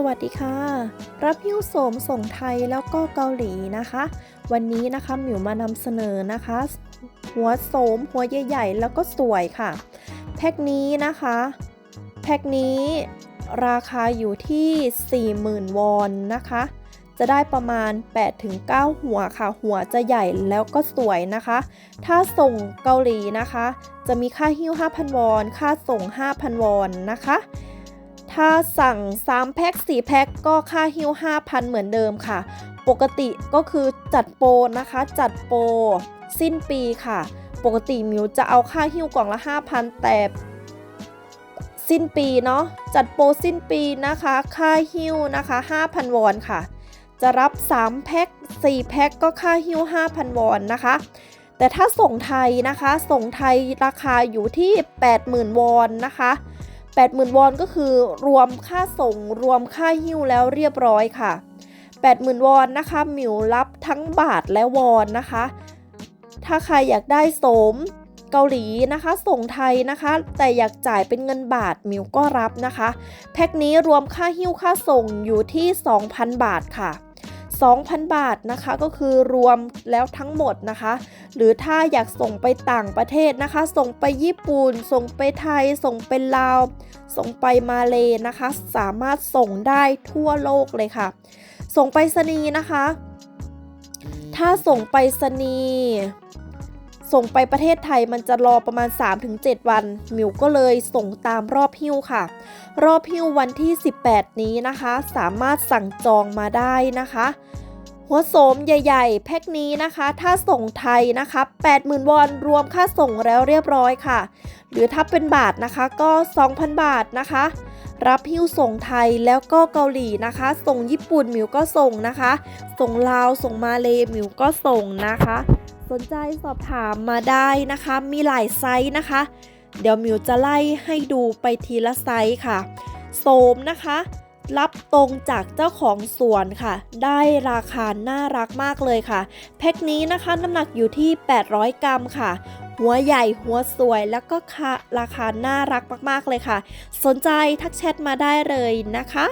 สวัสดีค่ะ รับหิ้วโสมส่งไทยแล้วก็เกาหลีนะคะ วันนี้นะคะหมิวมานำเสนอนะคะ หัวโสมหัวใหญ่ๆ แล้วก็สวยค่ะ แพ็คนี้นะคะ แพ็คนี้ราคาอยู่ที่ 40,000 วอนนะคะ จะได้ประมาณ 8-9 หัวค่ะ หัวจะใหญ่แล้วก็สวยนะคะ ถ้าส่งเกาหลีนะคะ จะมีค่าหิ้ว 5,000 วอน ค่าส่ง 5,000 วอนนะคะ ถ้าสั่ง 3 แพ็ค 4 แพ็ค ก็ค่าหิ้ว 5,000 เหมือนเดิมค่ะ ปกติก็คือจัดโปรนะคะ จัดโปรสิ้นปีค่ะ ปกติมิวจะเอาค่าหิ้วกล่องละ 5,000 แต่สิ้นปีเนาะ จัดโปรสิ้นปีนะคะ ค่าหิ้วนะคะ 5,000 วอนค่ะ จะรับ 3 แพ็ค 4 แพ็ค ก็ค่าหิ้ว 5,000 วอนนะคะแต่ถ้าส่งไทยนะคะ ส่งไทยราคาอยู่ที่ 80,000 วอนนะคะ 80,000 วอนก็คือรวมค่าส่งรวมค่าหิ้วแล้วเรียบร้อยค่ะ 80,000 วอนนะคะหมิวรับทั้งบาทและวอนนะคะ ถ้าใครอยากได้สมเกาหลีนะคะ ส่งไทยนะคะ แต่อยากจ่ายเป็นเงินบาทมิวก็รับนะคะ แพ็คนี้รวมค่าหิ้วค่าส่งอยู่ที่ 2,000 บาทค่ะ 2,000 บาทนะคะ ก็คือรวมแล้วทั้งหมดนะคะ หรือถ้าอยากส่งไปต่างประเทศนะคะ ส่งไปญี่ปุ่น ส่งไปไทย ส่งไปลาว ส่งไปมาเลนะคะ สามารถส่งได้ทั่วโลกเลยค่ะ ส่งไปรษณีย์นะคะ ถ้าส่งไปรษณีย์ ส่งไปประเทศไทยมันจะรอประมาณ 3-7 วัน มิวก็เลยส่งตามรอบหิ้วค่ะ รอบหิ้ววันที่ 18 นี้นะคะ สามารถสั่งจองมาได้นะคะ หัวโสมใหญ่ ๆ แพ็คนี้นะคะ ถ้าส่งไทยนะคะ 80,000 วอนรวมค่าส่งแล้วเรียบร้อยค่ะ หรือถ้าเป็นบาทนะคะก็ 2,000 บาทนะคะ รับหิ้วส่งไทยแล้วก็เกาหลีนะคะ ส่งญี่ปุ่นหมิวก็ส่งนะคะ ส่งลาวส่งมาเลหมิวก็ส่งนะคะ สนใจสอบถามมาได้นะคะ มีหลายไซส์นะคะ เดี๋ยวมิวจะไล่ให้ดูไปทีละไซส์ค่ะโสมนะคะรับตรงจากเจ้าของสวนค่ะ ได้ราคาน่ารักมากเลยค่ะ แพ็คนี้นะคะน้ำหนักอยู่ที่ 800 กรัมค่ะ หัวใหญ่หัวสวยแล้วก็ค่ะราคาน่ารักมากๆเลยค่ะ สนใจทักแชทมาได้เลยนะคะ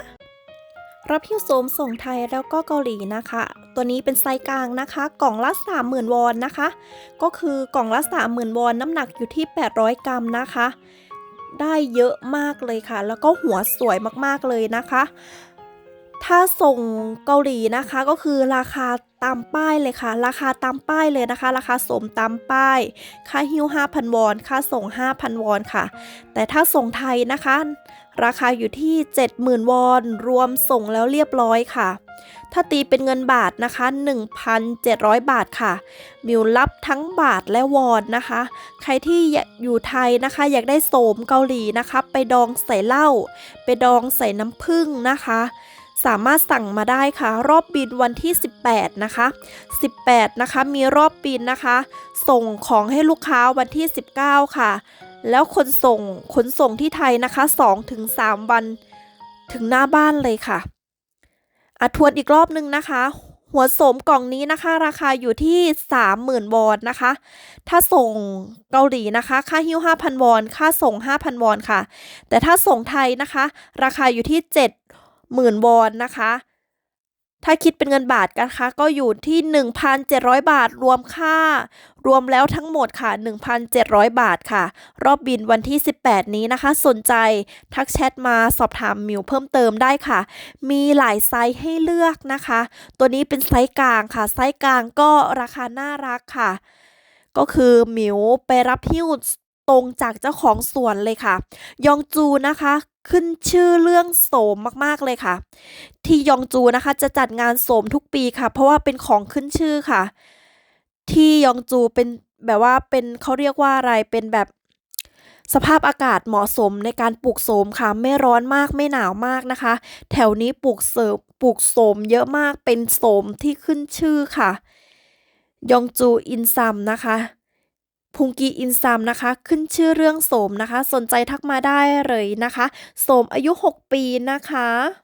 รับหิ้วโสมส่งไทยแล้วก็เกาหลีนะคะ ตัวนี้เป็นไซส์กลางนะคะ กล่องละ 30,000 วอนนะคะ ก็คือกล่องละ 30,000 วอน น้ำหนักอยู่ที่ 800 กรัมนะคะ ได้เยอะมากเลยค่ะ แล้วก็หัวสวยมากๆเลยนะคะ ถ้าส่งเกาหลีนะคะก็คือราคา ตามป้ายเลยค่ะ ราคาตามป้ายเลยนะคะ ราคาสมตามป้าย ค่าหิ้ว 5,000 วอน ค่าส่ง 5,000 วอนค่ะ แต่ถ้าส่งไทยนะคะ ราคาอยู่ที่ 70,000 วอน รวมส่งแล้วเรียบร้อยค่ะ ถ้าตีเป็นเงินบาทนะคะ 1,700 บาทค่ะ มิวรับทั้งบาทและวอนนะคะ ใครที่อยู่ไทยนะคะ อยากได้โสมเกาหลีนะคะ ไปดองใส่เหล้า ไปดองใส่น้ำผึ้งนะคะ สามารถสั่งมาได้ค่ะ รอบบินวันที่ 18 นะคะ 18 นะคะ มีรอบบินนะคะ ส่งของให้ลูกค้าวันที่ 19 ค่ะ แล้วขนส่งขนส่งที่ไทยนะคะ 2-3 วันถึงหน้าบ้านเลยค่ะอะทวนอีกรอบนึงนะคะ หัวโสมกล่องนี้นะคะ ราคาอยู่ที่ 30,000 วอนนะคะ ถ้าส่งเกาหลีนะคะ ค่าหิ้ว 5,000 วอน ค่าส่ง 5,000 วอนค่ะ แต่ถ้าส่งไทยนะคะ ราคาอยู่ที่ 7 70,000วอนนะคะ ถ้าคิดเป็นเงินบาทกันคะก็อยู่ที่ 1,700 บาทรวมค่า รวมแล้วทั้งหมดค่ะ 1,700 บาทค่ะ รอบบินวันที่ 18 นี้นะคะ สนใจทักแชทมาสอบถามมิวเพิ่มเติมได้ค่ะ มีหลายไซส์ให้เลือกนะคะ ตัวนี้เป็นไซส์กลางค่ะ ไซส์กลางก็ราคาน่ารักค่ะก็คือมิวไปรับหิ้ว ตรงจากเจ้าของสวนเลยค่ะ ยองจูนะคะขึ้นชื่อเรื่องโสมมากๆเลยค่ะ ที่ยองจูนะคะจะจัดงานโสมทุกปีค่ะ เพราะว่าเป็นของขึ้นชื่อค่ะ ที่ยองจูเป็นแบบว่าเป็นเขาเรียกว่าอะไรเป็นแบบสภาพอากาศเหมาะสมในการปลูกโสมค่ะ ไม่ร้อนมากไม่หนาวมากนะคะ แถวนี้ปลูกเสร์ฟปลูกโสมเยอะมากเป็นโสมที่ขึ้นชื่อค่ะ ยองจูอินซัมนะคะ พุงกีอินซัมนะคะ ขึ้นชื่อเรื่องโสมนะคะ สนใจทักมาได้เลยนะคะ โสมอายุ 6 ปีนะคะ